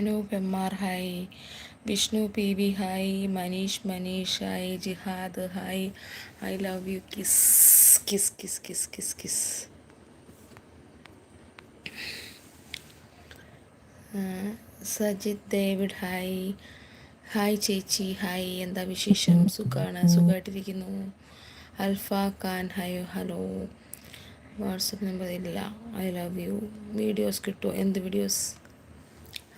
Anoop R hi. Vishnu P V hi. Manish Manish hi. Jihad hi. I love you. Kiss kiss kiss kiss kiss kiss. Sajith David hi. Hi ചേച്ചി hi. എന്താ വിശേഷം? സുഖമാണ് സുഖമായിട്ടിരിക്കുന്നു Alfa Khan hi. Hello. Whatsapp number ഇല്ല. I love you. Videos കിട്ടുമോ എന്ത് videos?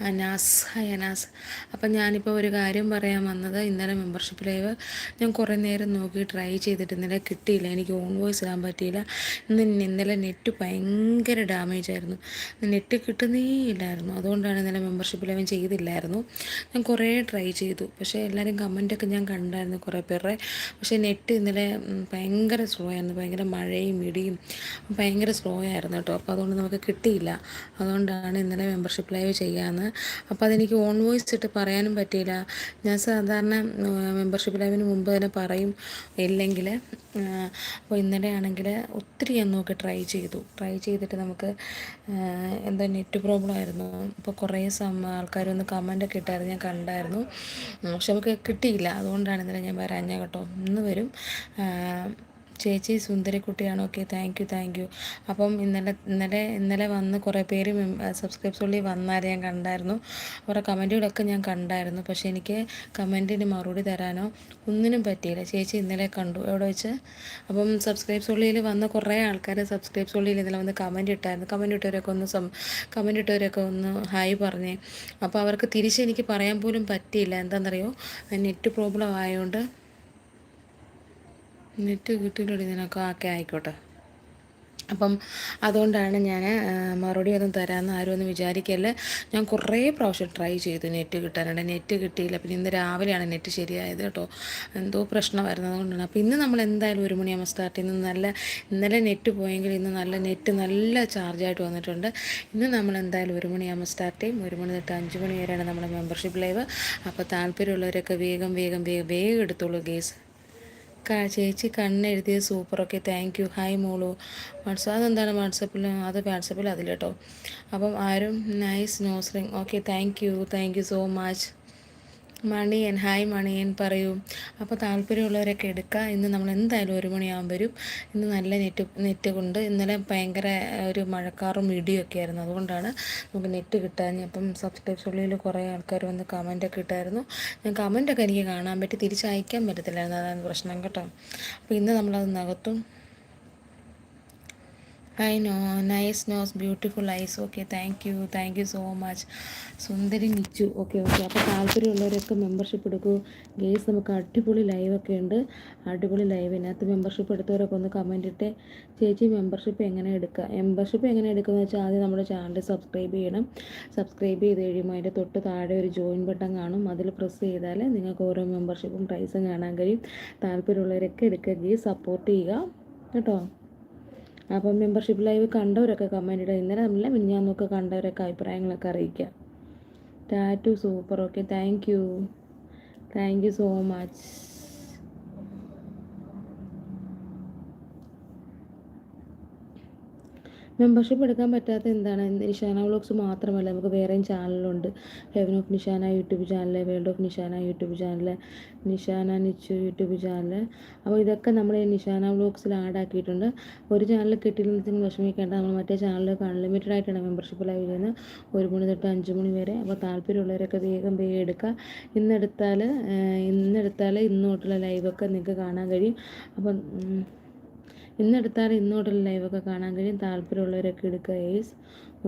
Anas. High Anas. അപ്പം ഞാനിപ്പോൾ ഒരു കാര്യം പറയാൻ വന്നത് ഇന്നലെ മെമ്പർഷിപ്പ് ലൈവ് ഞാൻ കുറേ നേരം നോക്കി ട്രൈ ചെയ്തിട്ട് കിട്ടിയില്ല. എനിക്ക് ഓൺ വോയിസ് ഇടാൻ പറ്റിയില്ല. ഇന്ന് ഇന്നലെ നെറ്റ് ഭയങ്കര ഡാമേജ് ആയിരുന്നു. നെറ്റ് കിട്ടുന്നേ ഇല്ലായിരുന്നു. അതുകൊണ്ടാണ് ഇന്നലെ മെമ്പർഷിപ്പ് ലൈവ് ചെയ്തില്ലായിരുന്നു. ഞാൻ കുറേ ട്രൈ ചെയ്തു. പക്ഷേ എല്ലാവരും കമന്റൊക്കെ ഞാൻ കണ്ടായിരുന്നു കുറേ പേരുടെ. പക്ഷേ നെറ്റ് ഇന്നലെ ഭയങ്കര സ്ലോ ആയിരുന്നു. ഭയങ്കര മഴയും ഇടിയും ഭയങ്കര സ്ലോ ആയിരുന്നു കേട്ടോ. അപ്പോൾ അതുകൊണ്ട് നമുക്ക് കിട്ടിയില്ല. അതുകൊണ്ടാണ് ഇന്നലെ മെമ്പർഷിപ്പ് ലൈവ് ചെയ്യാമെന്ന് അപ്പോൾ അതെനിക്ക് ഓൺ വോയിസ് ഇട്ട് പറയാനും പറ്റിയില്ല. ഞാൻ സാധാരണ മെമ്പർഷിപ്പ് ലൈവിന് മുമ്പ് തന്നെ പറയും. ഇല്ലെങ്കിൽ അപ്പോൾ ഇന്നലെ ആണെങ്കിൽ ഒത്തിരി ഞാൻ നോക്കി ട്രൈ ചെയ്തു. ട്രൈ ചെയ്തിട്ട് നമുക്ക് എന്താ നെറ്റ് പ്രോബ്ലം ആയിരുന്നു. അപ്പോൾ കുറേ സമ ആൾക്കാർ ഒന്ന് കമന്റൊക്കെ ഇട്ടായിരുന്നു ഞാൻ കണ്ടായിരുന്നു. പക്ഷെ നമുക്ക് കിട്ടിയില്ല. അതുകൊണ്ടാണ് ഇന്നലെ ഞാൻ വരാഞ്ഞ കേട്ടോ. ഇന്ന് വരും. ചേച്ചി സുന്ദരിക്കുട്ടിയാണ്? Okay thank you thank you അപ്പം ഇന്നലെ ഇന്നലെ ഇന്നലെ വന്ന് കുറേ പേര് സബ്സ്ക്രൈബ്സ് ഉള്ളിൽ വന്നാൽ ഞാൻ കണ്ടായിരുന്നു. അവരുടെ കമന്റുകളൊക്കെ ഞാൻ കണ്ടായിരുന്നു. പക്ഷേ എനിക്ക് കമന്റിന് മറുപടി തരാനോ ഒന്നിനും പറ്റിയില്ല. ചേച്ചി ഇന്നലെ കണ്ടു. എവിടെ വെച്ച്? അപ്പം സബ്സ്ക്രൈബ്സ് ഉള്ളിൽ വന്ന കുറേ ആൾക്കാർ സബ്സ്ക്രൈബ്സ് ഉള്ളിൽ ഇന്നലെ വന്ന് കമന്റ് ഇട്ടായിരുന്നു. കമന്റ് ഇട്ടവരൊക്കെ ഒന്ന് സം കമന്റ് ഇട്ടവരൊക്കെ ഒന്ന് ഹായ് പറഞ്ഞേ. അപ്പോൾ അവർക്ക് തിരിച്ച് എനിക്ക് പറയാൻ പോലും പറ്റിയില്ല. എന്താണെന്നറിയോ നെറ്റ് പ്രോബ്ലം ആയതുകൊണ്ട് നെറ്റ് കിട്ടിയിട്ടുണ്ട് നിനക്ക് ഓക്കെ ആയിക്കോട്ടെ. അപ്പം അതുകൊണ്ടാണ് ഞാൻ മറുപടി ഒന്നും തരാമെന്ന് ആരും ഒന്നും വിചാരിക്കല്ല. ഞാൻ കുറേ പ്രാവശ്യം ട്രൈ ചെയ്തു നെറ്റ് കിട്ടാനുണ്ട് നെറ്റ് കിട്ടിയില്ല. പിന്നെ ഇന്ന് രാവിലെയാണ് നെറ്റ് ശരിയായത് കേട്ടോ. എന്തോ പ്രശ്നമായിരുന്നത് കൊണ്ടാണ്. അപ്പോൾ ഇന്ന് നമ്മൾ എന്തായാലും ഒരു മണിയാകുമ്പോൾ സ്റ്റാർട്ട് ചെയ്യുന്നത് നല്ല ഇന്നലെ നെറ്റ് പോയെങ്കിൽ ഇന്ന് നല്ല നെറ്റ് നല്ല ചാർജായിട്ട് വന്നിട്ടുണ്ട്. ഇന്ന് നമ്മൾ എന്തായാലും ഒരു മണിയാകുമ്പോൾ സ്റ്റാർട്ട് ചെയ്യും. ഒരു മണി തൊട്ട് അഞ്ച് മണി വരെയാണ് നമ്മുടെ മെമ്പർഷിപ്പ് ലൈവ് അപ്പോൾ താല്പര്യമുള്ളവരൊക്കെ വേഗം വേഗം വേഗം വേഗം എടുത്തോളൂ ഗേസ് ചേച്ചി കണ്ണെഴുതിയത് സൂപ്പറൊക്കെ താങ്ക് യു ഹായ് മോളു. വാട്സാപ്പ് അതെന്താണ് വാട്സപ്പിൽ അത് വാട്സപ്പിൽ അതിൽ കേട്ടോ അപ്പം ആരും nice nose ring okay thank you thank you so much Maniyan hi Maniyan പറയൂ. അപ്പോൾ താല്പര്യമുള്ളവരൊക്കെ എടുക്കുക ഇന്ന് നമ്മൾ എന്തായാലും ഒരു മണിയാകുമ്പോൾ വരും. ഇന്ന് നല്ല നെറ്റ് നെറ്റ് കൊണ്ട് ഇന്നലെ ഭയങ്കര ഒരു മഴക്കാറും ഇടിയൊക്കെ ആയിരുന്നു. അതുകൊണ്ടാണ് നമുക്ക് നെറ്റ് കിട്ടാൻ അപ്പം സബ്സ്ക്രൈബ്സ് ഉള്ളിൽ കുറേ ആൾക്കാർ വന്ന് കമന്റൊക്കെ ഇട്ടായിരുന്നു. ഞാൻ കമന്റൊക്കെ എനിക്ക് കാണാൻ പറ്റി. തിരിച്ചയക്കാൻ പറ്റത്തില്ലായിരുന്നു. അതാണ് പ്രശ്നം കേട്ടോ. അപ്പോൾ ഇന്ന് നമ്മളത് നകത്തും I know nice nose beautiful eyes okay thank you thank you so much Sundari Nichu. Okay okay അപ്പോൾ താല്പര്യമുള്ളവരൊക്കെ മെമ്പർഷിപ്പ് എടുക്കൂ. ഗേസ് നമുക്ക് അടിപൊളി ലൈവൊക്കെ ഉണ്ട്. അടിപൊളി ലൈവ് ഇതിനകത്ത് മെമ്പർഷിപ്പ് എടുത്തവരൊക്കെ ഒന്ന് കമന്റ് ഇട്ട് ചേച്ചി മെമ്പർഷിപ്പ് എങ്ങനെ എടുക്കുക മെമ്പർഷിപ്പ് എങ്ങനെ എടുക്കുക എന്ന് വെച്ചാൽ ആദ്യം നമ്മുടെ ചാനൽ സബ്സ്ക്രൈബ് ചെയ്യണം. സബ്സ്ക്രൈബ് ചെയ്ത് കഴിയുമ്പോൾ അതിന്റെ തൊട്ട് താഴെ ഒരു ജോയിൻ ബട്ടൺ കാണും. അതിൽ പ്രസ് ചെയ്താൽ നിങ്ങൾക്ക് ഓരോ മെമ്പർഷിപ്പും പ്രൈസും കാണാൻ കഴിയും. താല്പര്യമുള്ളവരൊക്കെ എടുക്കുക. ഗെയ്സ് സപ്പോർട്ട് ചെയ്യുക. കേട്ടോ? അപ്പം മെമ്പർഷിപ്പ് ലൈവ് കണ്ടവരൊക്കെ കമന്റ് ഇടുക. ഇന്നലെ നമ്മളെ മിഞ്ഞാന്നൊക്കെ കണ്ടവരൊക്കെ അഭിപ്രായങ്ങളൊക്കെ അറിയിക്കുക. Tattoo super okay thank you thank you so much membership എടുക്കാൻ പറ്റാത്ത എന്താണ്? നിഷാന വ്ളോഗ്സ് മാത്രമല്ല നമുക്ക് വേറെയും ചാനലുണ്ട് heaven of Nishana YouTube channel world of Nishana YouTube channel Nishana Nichu YouTube channel അപ്പോൾ ഇതൊക്കെ നമ്മൾ നിഷാന വ്ളോഗ്സിൽ ആഡ് ആക്കിയിട്ടുണ്ട്. ഒരു ചാനൽ കിട്ടിയില്ലെങ്കിൽ വിഷമിക്കേണ്ട നമ്മൾ മറ്റേ ചാനലൊക്കെ അൺലിമിറ്റഡ് ആയിട്ടാണ് മെമ്പർഷിപ്പ് ലൈവ് ചെയ്യുന്നത്. ഒരു മണി തൊട്ട് അഞ്ച് മണി വരെ. അപ്പോൾ താല്പര്യമുള്ളവരൊക്കെ വേഗം വേഗം എടുക്കുക. ഇന്നെടുത്താൽ ഇന്നെടുത്താൽ ഇന്നോട്ടുള്ള ലൈവൊക്കെ നിങ്ങൾക്ക് കാണാൻ കഴിയും. അപ്പം ഇന്നെടുത്താൽ ഇന്നോടുള്ള ലൈവൊക്കെ കാണാൻ കഴിയും. താല്പര്യമുള്ളവരൊക്കെ എടുക്കുക ഏസ്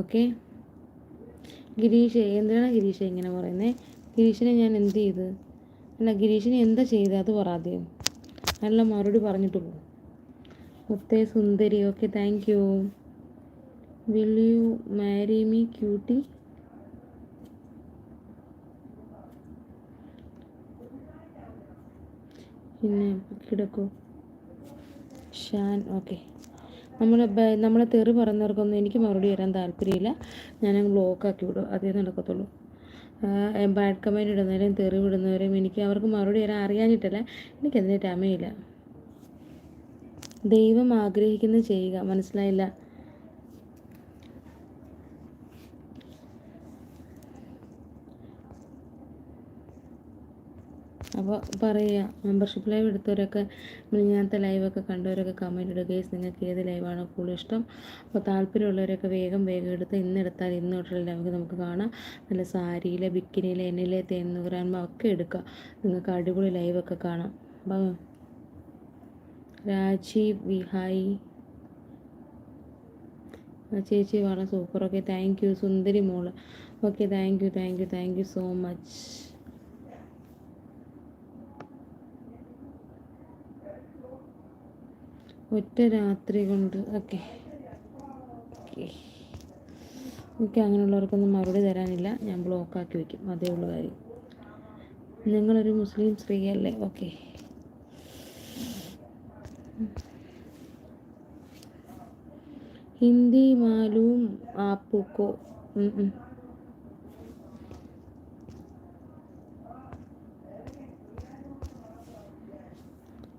ഓക്കെ ഗിരീഷ് എന്തിനാണ് ഗിരീഷ് ഇങ്ങനെ പറയുന്നത് ഗിരീഷിനെ ഞാൻ എന്ത് ചെയ്ത്? അല്ല ഗിരീഷിനെ എന്താ ചെയ്തത് അത് പറയാതെയോ നല്ല മറുപടി പറഞ്ഞിട്ട് പോകും ഒത്തേ സുന്ദരി okay thank you will you marry me cutie പിന്നെ കിടക്കൂ. ഷാൻ ഓക്കെ. നമ്മൾ നമ്മളെ തെറി പറയുന്നവർക്കൊന്നും എനിക്ക് മറുപടി തരാൻ താല്പര്യമില്ല. ഞാൻ ബ്ലോക്കാക്കി വിടും. അതേ നടക്കത്തുള്ളൂ. ബാഡ് കമന്റ് ഇടുന്നവരെയും തെറി വിടുന്നവരെയും എനിക്ക് അവർക്ക് മറുപടി തരാൻ അറിയാനിട്ടല്ല എനിക്കതിന് രമയില്ല ദൈവം ആഗ്രഹിക്കുന്നത് ചെയ്യുക. മനസ്സിലായില്ല? അപ്പോൾ പറയുക മെമ്പർഷിപ്പ് ലൈവ് എടുത്തവരൊക്കെ മിനിഞ്ഞാന്നത്തെ ലൈവൊക്കെ കണ്ടവരൊക്കെ കമന്റ് ഇടുക നിങ്ങൾക്ക് ഏത് ലൈവാണ് കൂടുതൽ ഇഷ്ടം? അപ്പോൾ താല്പര്യമുള്ളവരൊക്കെ വേഗം വേഗം എടുത്ത് ഇന്ന് എടുത്താൽ ഇന്ന് തൊട്ടുള്ള ലൈവ് നമുക്ക് കാണാം. നല്ല സാരിയിലെ ബിക്കിനിയിലെ എന്നിലെ തേന്നുകുരാൻമ ഒക്കെ എടുക്കുക. നിങ്ങൾക്ക് അടിപൊളി ലൈവൊക്കെ കാണാം. അപ്പം രാജീവ് വിഹായി. ചേച്ചി വളരെ സൂപ്പർ ഓക്കെ താങ്ക് യു സുന്ദരി മോൾ. Okay thank you thank you thank you so much ഒറ്റ രാത്രി കൊണ്ട്. ഓക്കെ. എനിക്ക് അങ്ങനെയുള്ളവർക്കൊന്നും മറുപടി തരാനില്ല. ഞാൻ ബ്ലോക്കാക്കി വയ്ക്കും അതേ ഉള്ള കാര്യം. നിങ്ങളൊരു മുസ്ലിം സ്ത്രീയല്ലേ ഓക്കെ. ഹിന്ദി മാലൂം ആപ്പുക്കോ?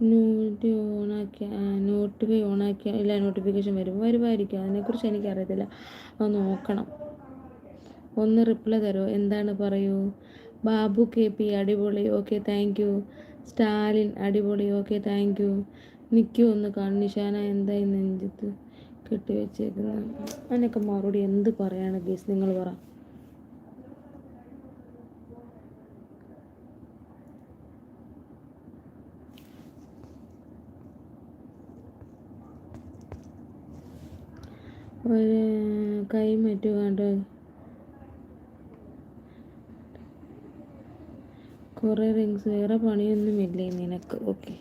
നോട്ടി ഓണാക്കിയ നോട്ടിഫൈ ഓണാക്കിയ ഇല്ല നോട്ടിഫിക്കേഷൻ വരും. വരുമായിരിക്കും. അതിനെക്കുറിച്ച് എനിക്കറിയത്തില്ല. അത് നോക്കണം. ഒന്ന് റിപ്ലൈ തരുമോ എന്താണ് പറയൂ? ബാബു കെ പി അടിപൊളി. ഓക്കെ താങ്ക് യു സ്റ്റാലിൻ അടിപൊളി. ഓക്കെ താങ്ക് യു നിൽക്കൂ ഒന്ന് കാണും. നിഷാന എന്തായി നെഞ്ചത്ത് കെട്ടിവെച്ചേക്കുന്നത്? അതിനൊക്കെ മറുപടി എന്ത് പറയാണ് ഗീസ്? നിങ്ങൾ പറ. ഒരു കൈ മറ്റു കണ്ട് കുറേ റിങ്സ് വേറെ പണിയൊന്നുമില്ലേ നിനക്ക്? ഓക്കെ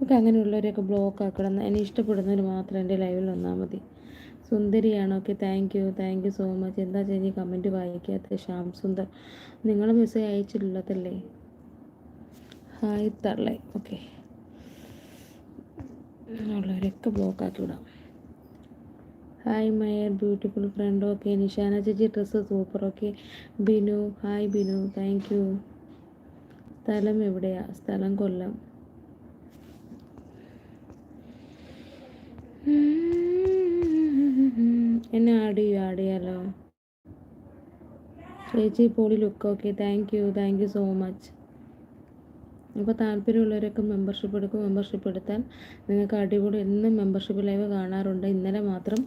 ഓക്കെ അങ്ങനെയുള്ളവരെയൊക്കെ ബ്ലോക്ക് ആക്കണം. എന്നെ ഇഷ്ടപ്പെടുന്നവർ മാത്രം എന്റെ ലൈവിൽ വന്നാൽ മതി. സുന്ദരിയാണ്. Okay thank you thank you so much എന്താ ചേച്ചി കമന്റ് വായിക്കാത്ത ശ്യാം സുന്ദർ. നിങ്ങൾ മെസ്സേജ് അയച്ചിട്ടുള്ളതല്ലേ? ഹായ് തള്ളേ. ഓക്കെ ഉള്ളവരൊക്കെ ബ്ലോക്ക് ആക്കി വിടാം. ഹായ് മയർ ബ്യൂട്ടിഫുൾ ഫ്രണ്ട് ഓക്കെ നിഷാന ചേച്ചി dress super okay Binu. Hi Binu. Thank you സ്ഥലം എവിടെയാ? സ്ഥലം കൊല്ലം. എന്നെ ആഡ് ചെയ്യൂ ആഡ് ചെയ്യാലോ? ചേച്ചി poly look okay thank you thank you so much അപ്പോൾ താല്പര്യമുള്ളവരൊക്കെ മെമ്പർഷിപ്പ് എടുക്കും മെമ്പർഷിപ്പ് എടുത്താൽ നിങ്ങൾക്ക് അടിപൊളി എന്നും മെമ്പർഷിപ്പ് ലൈവ് കാണാറുണ്ട്. ഇന്നലെ മാത്രം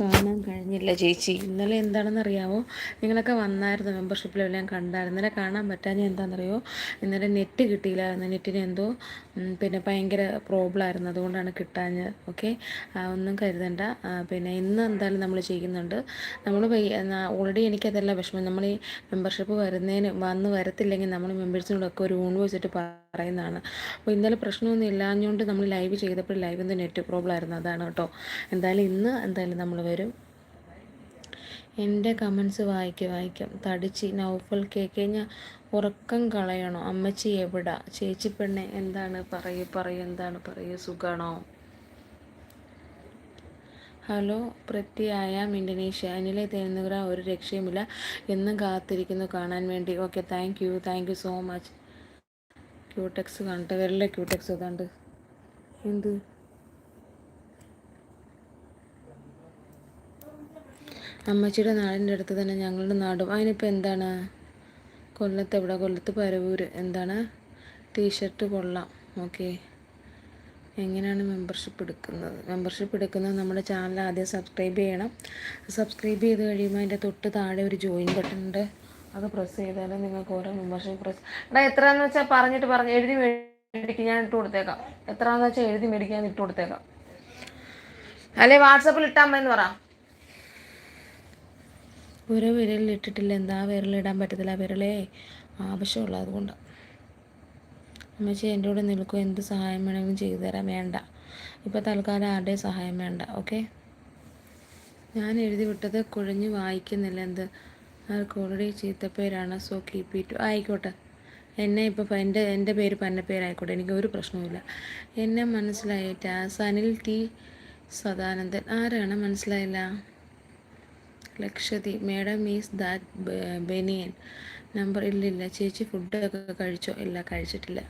കാണാൻ കഴിഞ്ഞില്ല ചേച്ചി. ഇന്നലെ എന്താണെന്ന് അറിയാമോ നിങ്ങളൊക്കെ വന്നായിരുന്നു മെമ്പർഷിപ്പ് ലൈവ് ഞാൻ കണ്ടായിരുന്നു. ഇന്നലെ കാണാൻ പറ്റാഞ്ഞ എന്താണെന്നറിയോ? ഇന്നലെ നെറ്റ് കിട്ടിയില്ലായിരുന്നു. നെറ്റിന് എന്തോ പിന്നെ ഭയങ്കര പ്രോബ്ലം ആയിരുന്നു. അതുകൊണ്ടാണ് കിട്ടാഞ്ഞത്. ഓക്കെ? ഒന്നും കരുതണ്ട. പിന്നെ ഇന്ന് എന്തായാലും നമ്മൾ ചെയ്യുന്നുണ്ട്. നമ്മൾ ഓൾറെഡി എനിക്കതല്ല വിഷമം. നമ്മൾ ഈ മെമ്പർഷിപ്പ് വരുന്നതിന് വന്ന് വരത്തില്ലെങ്കിൽ നമ്മൾ മെമ്പേഴ്സിനോടൊക്കെ ഒരു ഊൺ വെച്ചിട്ട് പറയുന്നതാണ്. അപ്പോൾ ഇന്നലെ പ്രശ്നമൊന്നും ഇല്ലാഞ്ഞുകൊണ്ട് നമ്മൾ ലൈവ് ചെയ്തപ്പോൾ ലൈവിന്റെ നെറ്റ് പ്രോബ്ലം ആയിരുന്നു. അതാണ് കേട്ടോ. എന്തായാലും ഇന്ന് എന്തായാലും നമ്മൾ വരും. എന്റെ കമൻസ് വായിക്കും വായിക്കും. തടിച്ചി നൗഫൽ ഞാൻ ഉറക്കം കളയണോ? അമ്മച്ചി എവിടാ? ചേച്ചി പെണ്ണെ എന്താണ്? പറയൂ പറയൂ. എന്താണ്? പറയൂ. സുഖാണോ? ഹലോ പ്രത്യായാം ഇൻഡോനേഷ്യ അനിലെ തേന്നുകറ ഒരു രക്ഷയുമില്ല. എന്നും കാത്തിരിക്കുന്നു കാണാൻ വേണ്ടി. Okay thank you. Thank you so much. Cutex കണ്ട വരല്ല ക്യൂടെക്സ് ഏതാണ്ട്? എന്ത്? അമ്മച്ചിയുടെ നാടിന്റെ അടുത്ത് തന്നെ ഞങ്ങളുടെ നാടും. അതിനിപ്പോൾ എന്താണ്? കൊല്ലത്ത് എവിടെ? കൊല്ലത്ത് പരവൂർ എന്താണ്? ടീഷർട്ട് കൊള്ളാം. ഓക്കെ. എങ്ങനെയാണ് മെമ്പർഷിപ്പ് എടുക്കുന്നത്? മെമ്പർഷിപ്പ് എടുക്കുന്നത് നമ്മുടെ ചാനൽ ആദ്യം സബ്സ്ക്രൈബ് ചെയ്യണം. സബ്സ്ക്രൈബ് ചെയ്ത് കഴിയുമ്പോൾ അതിന്റെ തൊട്ട് താഴെ ഒരു ജോയിൻ ബട്ടൺ ഉണ്ട്. അത് പ്രസ് ചെയ്താലും നിങ്ങൾക്ക് ഓരോ മെമ്പർഷിപ്പ് പ്രസ് എടാ എത്രയാണെന്ന് വെച്ചാൽ പറഞ്ഞിട്ട് പറഞ്ഞു എഴുതി മേടിക്കും ഞാൻ ഇട്ട് കൊടുത്തേക്കാം. എത്രയാണെന്ന് വെച്ചാൽ എഴുതി മേടിക്കാൻ ഇട്ട് കൊടുത്തേക്കാം. അല്ലെ വാട്സപ്പിൽ ഇട്ടാമെന്ന് പറ. ഒരു വിരലിൽ ഇട്ടിട്ടില്ല. എന്താ വിരലിടാൻ പറ്റത്തില്ല? വിരലേ ആവശ്യമുള്ള അതുകൊണ്ട്. അമ്മച്ചി എന്റെ കൂടെ നിൽക്കും. എന്ത് സഹായം വേണമെങ്കിലും ചെയ്തു തരാം. വേണ്ട. ഇപ്പോൾ തൽക്കാലം ആരുടെയും സഹായം വേണ്ട. ഓക്കെ? ഞാൻ എഴുതി വിട്ടത് കുഴഞ്ഞ് വായിക്കുന്നില്ല. എന്ത്? അവർക്ക് ഓൾറെഡി ചീത്തപ്പേരാണ് സോ കീപ്പ് ഇറ്റ് ആയിക്കോട്ടെ. എന്നെ ഇപ്പോൾ എന്റെ എന്റെ പേര് പന്നപ്പേരായിക്കോട്ടെ എനിക്ക് ഒരു പ്രശ്നവുമില്ല. എന്നെ മനസ്സിലായിട്ട് സനിൽ ടി സദാനന്ദൻ. ആരാണ് മനസ്സിലായില്ല? ലക്ഷതി മേഡം ഈസ് ദാറ്റ് ബെനിയൻ നമ്പർ ഇല്ലില്ല. ചേച്ചി ഫുഡൊക്കെ കഴിച്ചോ? ഇല്ല കഴിച്ചിട്ടില്ല.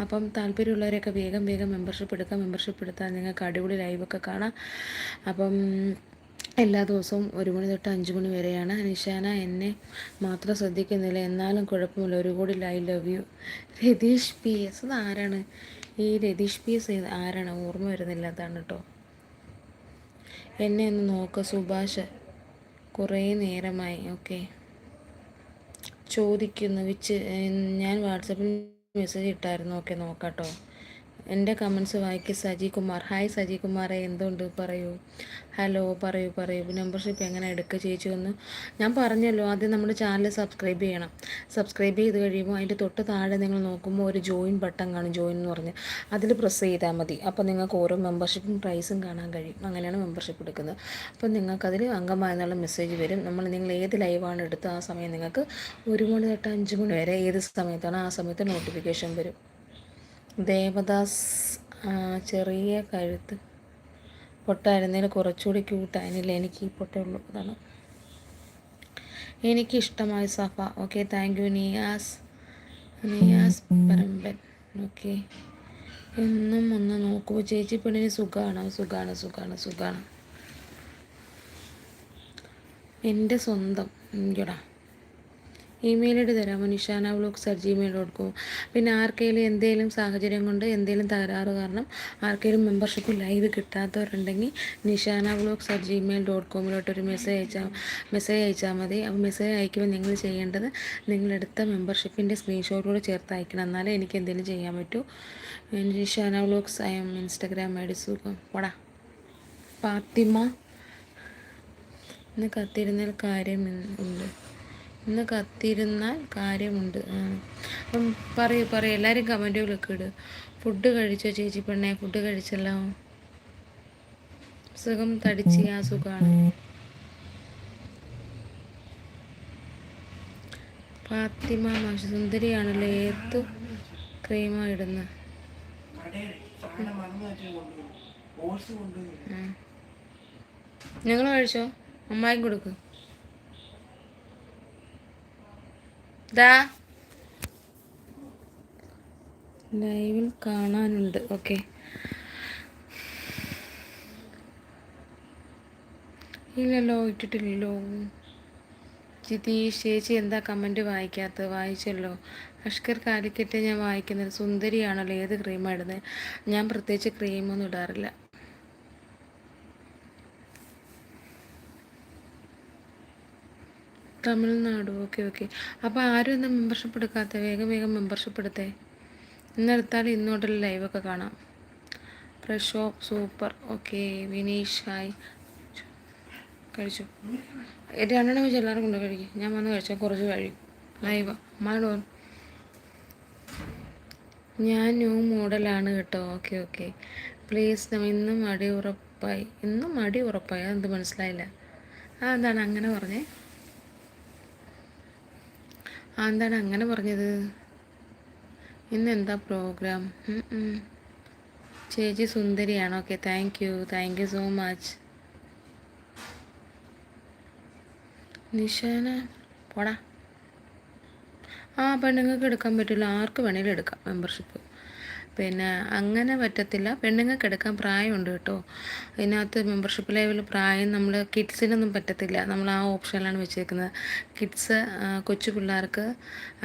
അപ്പം താല്പര്യമുള്ളവരൊക്കെ വേഗം വേഗം മെമ്പർഷിപ്പ് എടുക്കാം. മെമ്പർഷിപ്പ് എടുത്താൽ നിങ്ങൾക്ക് അടിപൊളി ലൈവൊക്കെ കാണാം. അപ്പം എല്ലാ ദിവസവും ഒരു മണി തൊട്ട് അഞ്ച് മണി വരെയാണ്. നിഷാന എന്നെ മാത്രം ശ്രദ്ധിക്കുന്നില്ല. എന്നാലും കുഴപ്പമില്ല. ഒരു കൂടി I love you. Ratheesh P S അത് ആരാണ്? ഈ രതീഷ് പി എസ് ആരാണ്? ഓർമ്മ വരുന്നില്ല. അതാണ് കേട്ടോ എന്നെ ഒന്ന് നോക്ക സുഭാഷ്. കുറേ നേരമായി. ഓക്കെ. ചോദിക്കുന്നു. വിച്ച് ഞാൻ വാട്സപ്പിൽ മെസ്സേജ് ഇട്ടായിരുന്നു. ഓക്കെ നോക്കാട്ടോ. എന്റെ കമൻസ് വായിക്ക് സജി കുമാർ. ഹായ് സജി കുമാറെ എന്തുണ്ട്? പറയൂ. ഹലോ പറയൂ പറയൂ. മെമ്പർഷിപ്പ് എങ്ങനെ എടുക്കുക ചേച്ചി ഒന്ന്? ഞാൻ പറഞ്ഞല്ലോ ആദ്യം നമ്മുടെ ചാനൽ സബ്സ്ക്രൈബ് ചെയ്യണം. സബ്സ്ക്രൈബ് ചെയ്ത് കഴിയുമ്പോൾ അതിന്റെ തൊട്ട് താഴെ നിങ്ങൾ നോക്കുമ്പോൾ ഒരു ജോയിൻ ബട്ടൺ കാണും. ജോയിൻ എന്ന് പറഞ്ഞ്. അതിൽ പ്രസ് ചെയ്താൽ മതി. അപ്പോൾ നിങ്ങൾക്ക് ഓരോ മെമ്പർഷിപ്പും പ്രൈസും കാണാൻ കഴിയും. അങ്ങനെയാണ് മെമ്പർഷിപ്പ് എടുക്കുന്നത്. അപ്പോൾ നിങ്ങൾക്കതിൽ അംഗമായെന്നുള്ള മെസ്സേജ് വരും. നമ്മൾ നിങ്ങൾ ഏത് ലൈവാണ് എടുത്ത് ആ സമയം നിങ്ങൾക്ക് ഒരു മണി തൊട്ട് അഞ്ച് മണി വരെ ഏത് സമയത്താണ് ആ സമയത്ത് നോട്ടിഫിക്കേഷൻ വരും. ദേവദാസ് ചെറിയ കഴുത്ത് പൊട്ടായിരുന്നതിൽ കുറച്ചുകൂടി ക്യൂട്ടായിരുന്നില്ല എനിക്ക് ഈ പൊട്ടേ ഉള്ളൂ. എനിക്ക് ഇഷ്ടമായി Safa. Okay thank you Niyas. Niyas Paramban. Okay എന്നും ഒന്ന് നോക്കൂ. ചേച്ചി പെണ്ണിന് സുഖമാണ് സുഖമാണ് സുഖമാണ് സുഖമാണ് എന്റെ സ്വന്തം. ഇങ്ങടാ ഇമെയിൽ ഐ ഡി തരാമോ Nishana at Gmail dot com പിന്നെ ആർക്കെങ്കിലും എന്തെങ്കിലും സാഹചര്യം കൊണ്ട് എന്തെങ്കിലും തകരാറ് കാരണം ആർക്കെങ്കിലും membership live കിട്ടാത്തവരുണ്ടെങ്കിൽ Nishana vlogs at Gmail dot കോമിലോട്ട് ഒരു മെസ്സേജ് അയച്ചാൽ മെസ്സേജ് അയച്ചാൽ മതി. അപ്പോൾ മെസ്സേജ് അയക്കുമ്പോൾ നിങ്ങൾ ചെയ്യേണ്ടത് നിങ്ങളെടുത്ത മെമ്പർഷിപ്പിന്റെ സ്ക്രീൻഷോട്ടോട് ചേർത്ത് അയക്കണം. എന്നാലേ എനിക്ക് എന്തെങ്കിലും ചെയ്യാൻ പറ്റൂ. Nishana vlogs I M Instagram I D സുഖം. പോടാ. ഫാത്തിമ. ഇന്ന് കത്തിരുന്നതിൽ കാര്യം ഉണ്ട്. ഇന്ന് കത്തിരുന്നാൽ കാര്യമുണ്ട്. അപ്പം പറയൂ പറയൂ. എല്ലാവരും കമന്റുകളൊക്കെ ഇട്. ഫുഡ് കഴിച്ചോ ചേച്ചി പെണ്ണെ? ഫുഡ് കഴിച്ചല്ലോ? സുഖം തടിച്ച് ആ സുഖമാണ് ഫാത്തിമ മാഷ സുന്ദരിയാണല്ലോ ഏത് ക്രീമാ ഇടുന്നത് ഞങ്ങൾ കഴിച്ചോ? അമ്മായിക്കും കൊടുക്കും. ദാ. ലൈവിൽ കാണാനുണ്ട്. ഓക്കെ. ഇല്ലല്ലോ ഇട്ടിട്ടില്ലല്ലോ. ജിതീഷ് ചേച്ചി എന്താ കമന്റ് വായിക്കാത്തത് വായിച്ചല്ലോ. അഷ്കർ കാലിക്കറ്റ് ഞാൻ വായിക്കുന്നത് സുന്ദരിയാണല്ലോ. ഏത് ക്രീമാണ് ഇടുന്നത് ഞാൻ പ്രത്യേകിച്ച് ക്രീമൊന്നും ഇടാറില്ല. തമിഴ്നാട്. Okay okay. അപ്പോൾ ആരും ഇന്ന് മെമ്പർഷിപ്പ് എടുക്കാത്ത? വേഗം വേഗം മെമ്പർഷിപ്പ് എടുത്തേ. ഇന്നെടുത്താൽ ഇന്നോട്ടുള്ള ലൈവൊക്കെ കാണാം. പ്രഷോ സൂപ്പർ. Okay Vineesh hi. കഴിച്ചു? രണ്ടെണ്ണം വെച്ച് എല്ലാവരും കൊണ്ട് കഴിക്കും. ഞാൻ വന്ന് കഴിച്ചാൽ കുറച്ച് കഴിയും. ലൈവ് മാഡോ ഞാൻ ന്യൂ മോഡലാണ് കേട്ടോ. Okay okay. പ്ലീസ് ഇന്നും അടി ഉറപ്പായി ഇന്നും അടി ഉറപ്പായി അതെന്ത് മനസ്സിലായില്ല. ആ എന്താണ്? അങ്ങനെ പറഞ്ഞേ. ആ എന്താണ് അങ്ങനെ പറഞ്ഞത്? ഇന്ന് എന്താ പ്രോഗ്രാം ചേച്ചി സുന്ദരിയാണ്? Okay thank you thank you so much Nishana പോടാ. ആ പെണ്ണുങ്ങൾക്ക് എടുക്കാൻ പറ്റില്ല. ആർക്ക് വേണേലും എടുക്കാം. മെമ്പർഷിപ്പ് പിന്നെ അങ്ങനെ പറ്റത്തില്ല. പെണ്ണുങ്ങൾക്ക് എടുക്കാൻ പ്രായമുണ്ട് കേട്ടോ. അതിനകത്ത് മെമ്പർഷിപ്പ് ലെവൽ പ്രായം നമ്മൾ കിഡ്സിനൊന്നും പറ്റത്തില്ല. നമ്മൾ ആ ഓപ്ഷനിലാണ് വെച്ചേക്കുന്നത്. കിഡ്സ് കൊച്ചു പിള്ളേർക്ക്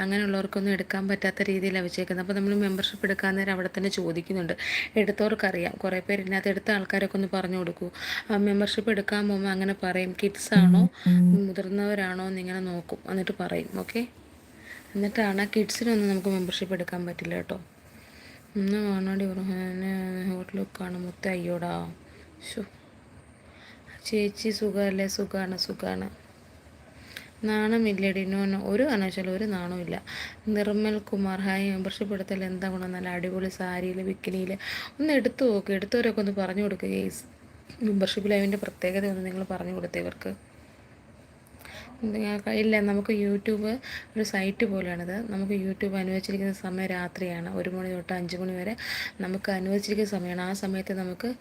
അങ്ങനെയുള്ളവർക്കൊന്നും എടുക്കാൻ പറ്റാത്ത രീതിയിലാണ് വെച്ചേക്കുന്നത്. അപ്പോൾ നമ്മൾ മെമ്പർഷിപ്പ് എടുക്കാൻ നേരം അവിടെ തന്നെ ചോദിക്കുന്നുണ്ട്. എടുത്തവർക്കറിയാം. കുറേ പേര് ഇതിനകത്ത് എടുത്ത ആൾക്കാരൊക്കെ ഒന്ന് പറഞ്ഞു കൊടുക്കൂ. മെമ്പർഷിപ്പ് എടുക്കാൻ പോകുമ്പോൾ അങ്ങനെ പറയും. കിഡ്സ് ആണോ? മുതിർന്നവരാണോ? എന്നിങ്ങനെ നോക്കും. എന്നിട്ട് പറയും. ഓക്കെ എന്നിട്ടാണ് കിഡ്സിനൊന്നും നമുക്ക് മെമ്പർഷിപ്പ് എടുക്കാൻ പറ്റില്ല കേട്ടോ. ഇന്ന് വാണാടി ഹോട്ടലിൽ കാണും മുത്ത അയ്യോടാ. ചേച്ചി സുഖമല്ലേ? സുഖമാണ് സുഖമാണ്. നാണമില്ലടി നോ ഒരു കാരണവശാലും ഒരു നാണമില്ല നിർമ്മൽ കുമാർ ഹായ്. മെമ്പർഷിപ്പ് എടുത്താൽ എന്താ ഗുണം? നല്ല അടിപൊളി സാരിയിൽ വിക്കിനിയിൽ ഒന്ന് എടുത്തു നോക്ക്. എടുത്തവരൊക്കെ ഒന്ന് പറഞ്ഞു കൊടുക്കുക മെമ്പർഷിപ്പ് ലൈവിന്റെ പ്രത്യേകത ഒന്ന് നിങ്ങൾ പറഞ്ഞു കൊടുത്തവർക്ക് ഇല്ല നമുക്ക് യൂട്യൂബ് ഒരു സൈറ്റ് പോലെയാണിത്. നമുക്ക് യൂട്യൂബ് അനുവദിച്ചിരിക്കുന്ന സമയം രാത്രിയാണ്. ഒരു മണി തൊട്ട് അഞ്ച് മണി വരെ നമുക്ക് അനുവദിച്ചിരിക്കുന്ന സമയമാണ്. ആ സമയത്ത് നമുക്ക്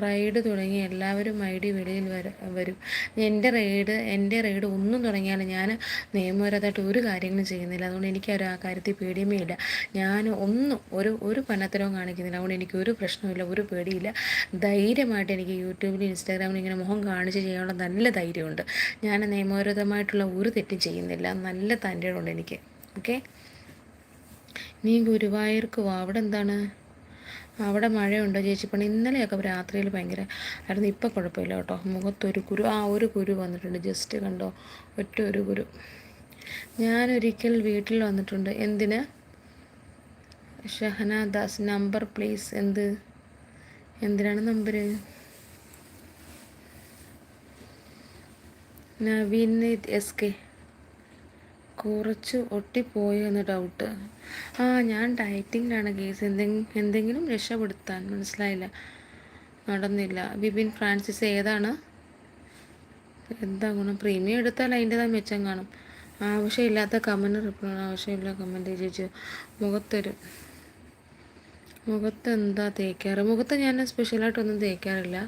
റൈഡ് തുടങ്ങി എല്ലാവരും ഐ ഡി വെളിയിൽ വര വരും. എന്റെ റൈഡ് എന്റെ റൈഡ് ഒന്നും തുടങ്ങിയാലും ഞാൻ നിയമപരമായിട്ട് ഒരു കാര്യങ്ങളും ചെയ്യുന്നില്ല. അതുകൊണ്ട് എനിക്ക് ആ കാര്യത്തിൽ പേടിയുമേ ഇല്ല. ഞാൻ ഒന്നും ഒരു ഒരു പണത്തരവും കാണിക്കുന്നില്ല. അതുകൊണ്ട് എനിക്ക് ഒരു പ്രശ്നമില്ല ഒരു പേടിയില്ല. ധൈര്യമായിട്ട് എനിക്ക് യൂട്യൂബിൽ ഇൻസ്റ്റാഗ്രാമിൽ ഇങ്ങനെ മുഖം കാണിച്ച് ചെയ്യാനുള്ള നല്ല ധൈര്യമുണ്ട്. ഞാൻ നിയമപരമായിട്ടുള്ള ഒരു തെറ്റും ചെയ്യുന്നില്ല. നല്ല തന്റെ ഉണ്ട് എനിക്ക്. ഓക്കെ? നീ ഗുരുവായൂർക്ക് വാ. അവിടെ എന്താണ്? അവിടെ മഴയുണ്ടോ ചേച്ചി? പണി ഇന്നലെയൊക്കെ രാത്രിയിൽ ഭയങ്കര ആയിരുന്നു. ഇപ്പം കുഴപ്പമില്ല കേട്ടോ. മുഖത്തൊരു കുരു ആ ഒരു കുരു വന്നിട്ടുണ്ട്. ജസ്റ്റ് കണ്ടോ ഒറ്റ ഒരു കുരു. ഞാനൊരിക്കൽ വീട്ടിൽ വന്നിട്ടുണ്ട്. എന്തിന്? Shahana Das number please. എന്ത്? എന്തിനാണ് നമ്പർ നവീൻ എസ് കെ. കുറച്ച് ഒട്ടിപ്പോയി എന്ന് ഡൗട്ട് ആ ഞാൻ ഡയറ്റിങ്ങിലാണ് കേസ് എന്തെങ്കിലും എന്തെങ്കിലും രക്ഷപ്പെടുത്താൻ മനസ്സിലായില്ല. നടന്നില്ല. ബിബിൻ ഫ്രാൻസിസ് ഏതാണ്? എന്താ ഗുണം? പ്രീമിയം എടുത്താൽ അതിന്റെതായ മെച്ചം കാണും. ആവശ്യമില്ലാത്ത കമന്റ് റിപ്ലൈ ആവശ്യമില്ല കമന്റ് ചേച്ചി മുഖത്തൊരു മുഖത്ത് എന്താ തേക്കാറ്? മുഖത്ത് ഞാൻ സ്പെഷ്യലായിട്ടൊന്നും തേക്കാറില്ല.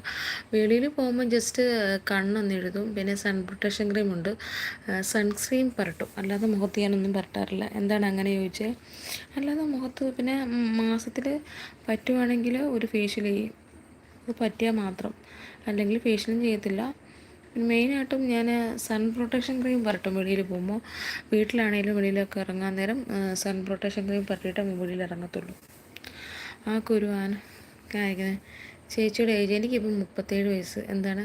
വെളിയിൽ പോകുമ്പോൾ ജസ്റ്റ് കണ്ണൊന്ന് എഴുതും പിന്നെ സൺ പ്രൊട്ടക്ഷൻ ക്രീം ഉണ്ട്. സൺസ്ക്രീൻ പരട്ടും. അല്ലാതെ മുഖത്ത് ഞാനൊന്നും പരട്ടാറില്ല. എന്താണ് അങ്ങനെ ചോദിച്ചേ? അല്ലാതെ മുഖത്ത് പിന്നെ മാസത്തിൽ പറ്റുവാണെങ്കിൽ ഒരു ഫേഷ്യൽ ചെയ്യും. അത് പറ്റിയാൽ മാത്രം. അല്ലെങ്കിൽ ഫേഷ്യലും ചെയ്യത്തില്ല. മെയിനായിട്ടും ഞാൻ സൺ പ്രൊട്ടക്ഷൻ ക്രീം പരട്ടും വെളിയിൽ പോകുമ്പോൾ വീട്ടിലാണെങ്കിലും വെളിയിലൊക്കെ ഇറങ്ങാൻ നേരം സൺ പ്രൊട്ടക്ഷൻ ക്രീം പരട്ടിയിട്ടേ വെളിയിൽ ഇറങ്ങത്തുള്ളൂ. ആ കുരുവാൻ കാണിക്കുന്നത് ചേച്ചിയുടെ ഏജ് എനിക്കിപ്പം മുപ്പത്തേഴ് വയസ്സ്. എന്താണ്?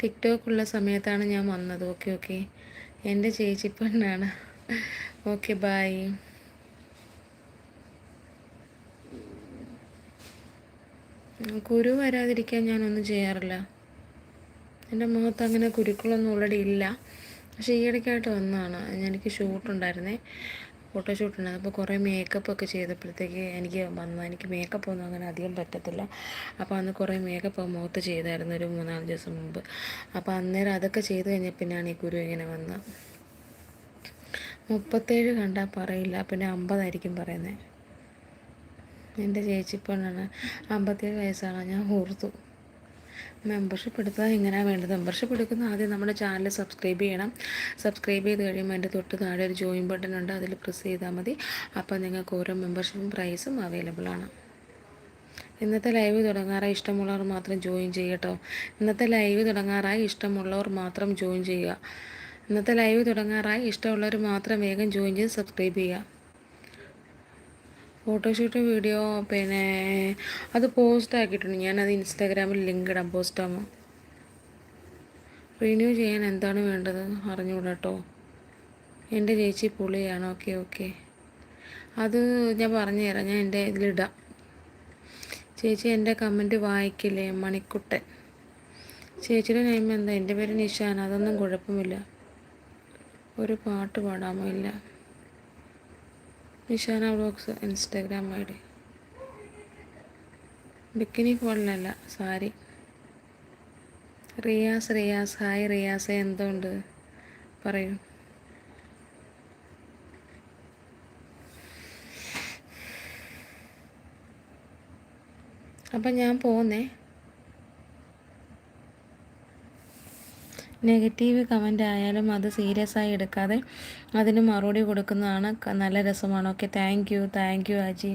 ടിക്ടോക്കുള്ള സമയത്താണ് ഞാൻ വന്നത്. ഓക്കെ ഓക്കെ എന്റെ ചേച്ചി പെണ്ണാണ്. ഓക്കെ ബായ് കുരു വരാതിരിക്കാൻ ഞാനൊന്നും ചെയ്യാറില്ല. എന്റെ മുഖത്ത് അങ്ങനെ കുരുക്കളൊന്നും ഓൾറെഡി ഇല്ല. പക്ഷേ ഈയിടയ്ക്കായിട്ട് വന്നതാണ്. എനിക്ക് ഷൂട്ടുണ്ടായിരുന്നേ ഫോട്ടോഷൂട്ട് ഉണ്ടായിരുന്നു അപ്പോൾ കുറേ മേക്കപ്പ് ഒക്കെ ചെയ്തപ്പോഴത്തേക്ക് എനിക്ക് വന്നു. എനിക്ക് മേക്കപ്പ് ഒന്നും അങ്ങനെ അധികം പറ്റത്തില്ല. അപ്പോൾ അന്ന് കുറേ മേക്കപ്പ് മുഖത്ത് ചെയ്തായിരുന്നു ഒരു മൂന്നാൽ ദിവസം മുമ്പ്. അപ്പോൾ അന്നേരം അതൊക്കെ ചെയ്ത് കഴിഞ്ഞ പിന്നെയാണ് ഈ ഗുരു ഇങ്ങനെ വന്നത് മുപ്പത്തേഴ് കണ്ടാൽ പറയില്ല. പിന്നെ അമ്പതായിരിക്കും പറയുന്നത്. എന്റെ ചേച്ചിപ്പണ്ണാണ് അമ്പത്തേഴ് വയസ്സാണ്. ഞാൻ ഓർത്തു. മെമ്പർഷിപ്പ് എടുത്താൽ എങ്ങനെയാണ് വേണ്ടത്? മെമ്പർഷിപ്പ് എടുക്കുന്ന ആദ്യം നമ്മുടെ ചാനൽ സബ്സ്ക്രൈബ് ചെയ്യണം. സബ്സ്ക്രൈബ് ചെയ്ത് കഴിയുമ്പോൾ അതിന്റെ തൊട്ട് താഴെ ഒരു ജോയിൻ ബട്ടൺ ഉണ്ട്. അതിൽ പ്രസ് ചെയ്താൽ മതി. അപ്പോൾ നിങ്ങൾക്ക് ഓരോ മെമ്പർഷിപ്പും പ്രൈസും അവൈലബിൾ ആണ്. ഇന്നത്തെ ലൈവ് തുടങ്ങാറായി ഇഷ്ടമുള്ളവർ മാത്രം ജോയിൻ ചെയ്യട്ടോ. ഇന്നത്തെ ലൈവ് തുടങ്ങാറായി ഇഷ്ടമുള്ളവർ മാത്രം ജോയിൻ ചെയ്യുക. ഇന്നത്തെ ലൈവ് തുടങ്ങാറായി ഇഷ്ടമുള്ളവർ മാത്രം വേഗം ജോയിൻ ചെയ്ത് സബ്സ്ക്രൈബ് ചെയ്യുക. ഫോട്ടോഷൂട്ട് വീഡിയോ പിന്നെ അത് പോസ്റ്റ് ആക്കിയിട്ടുണ്ട്. ഞാനത് ഇൻസ്റ്റാഗ്രാമിൽ ലിങ്ക് ഇടാം. പോസ്റ്റ് ആകുമ്പോൾ റിന്യൂ ചെയ്യാൻ എന്താണ് വേണ്ടത്? അറിഞ്ഞുകൂടാ കേട്ടോ എന്റെ ചേച്ചി പുളിയാണ്. ഓക്കെ ഓക്കെ അത് ഞാൻ പറഞ്ഞു തരാം ഞാൻ എന്റെ ഇതിലിടാം ചേച്ചി എന്റെ കമന്റ് വായിക്കില്ലേ? മണിക്കുട്ടൻ. ചേച്ചിയുടെ നെയ്മ എന്താ? എന്റെ പേര് നിഷാൻ. അതൊന്നും കുഴപ്പമില്ല. ഒരു പാട്ട് പാടാമോ? ഇല്ല. Nishana blogs Instagram I D. Bikini ഫോണിലല്ല sari. Riyas Riyas hi Riyas എന്തുണ്ട്? പറയൂ. അപ്പം ഞാൻ പോകുന്നേ നെഗറ്റീവ് കമന്റ് ആയാലും അത് സീരിയസ് ആയി എടുക്കാതെ അതിന് മറുപടി കൊടുക്കുന്നതാണ് നല്ല രസമാണ്. Okay thank you thank you Aji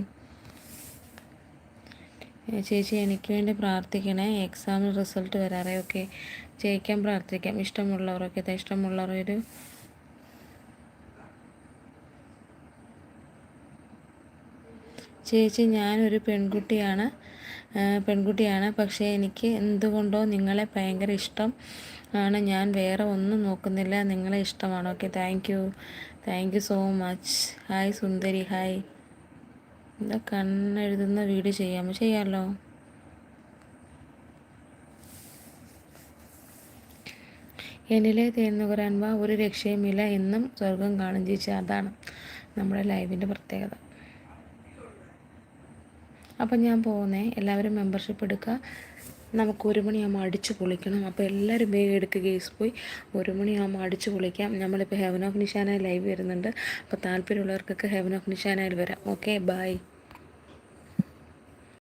ചേച്ചി എനിക്ക് വേണ്ടി പ്രാർത്ഥിക്കണേ. എക്സാമിന് റിസൾട്ട് വരാറേ. ഓക്കെ ജയിക്കാൻ പ്രാർത്ഥിക്കാം. ഇഷ്ടമുള്ളവരൊക്കെ ഇഷ്ടമുള്ളവർ ഒരു ചേച്ചി ഞാനൊരു പെൺകുട്ടിയാണ്. പെൺകുട്ടിയാണ്. പക്ഷേ എനിക്ക് എന്തുകൊണ്ടോ നിങ്ങളെ ഭയങ്കര ഇഷ്ടം ആണ്. ഞാൻ വേറെ ഒന്നും നോക്കുന്നില്ല. നിങ്ങളെ ഇഷ്ടമാണ്. Okay thank you thank you so much hi Sundari. Hi എന്താ കണ്ണെഴുതുന്ന വീഡിയോ ചെയ്യാം? ചെയ്യാമല്ലോ എന്നിലെ വാ ഒരു രക്ഷയുമില്ല. എന്നും സ്വർഗം കാണും. ചേച്ചി അതാണ് നമ്മുടെ ലൈവിന്റെ പ്രത്യേകത. അപ്പം ഞാൻ പോകുന്നേ എല്ലാവരും മെമ്പർഷിപ്പ് എടുക്കുക നമുക്ക് ഒരു മണിയാകുമ്പോൾ അടിച്ച് പൊളിക്കണം. അപ്പോൾ എല്ലാവരും വേഗം എടുക്കുക കേസ് പോയി. ഒരു മണിയാകുമ്പോൾ അടിച്ച് പൊളിക്കാം. നമ്മളിപ്പോൾ ഹെവൻ ഓഫ് നിഷാനായി ലൈവ് വരുന്നുണ്ട്. അപ്പോൾ താല്പര്യമുള്ളവർക്കൊക്കെ ഹെവൻ ഓഫ് നിഷാനായി വരാം. Okay bye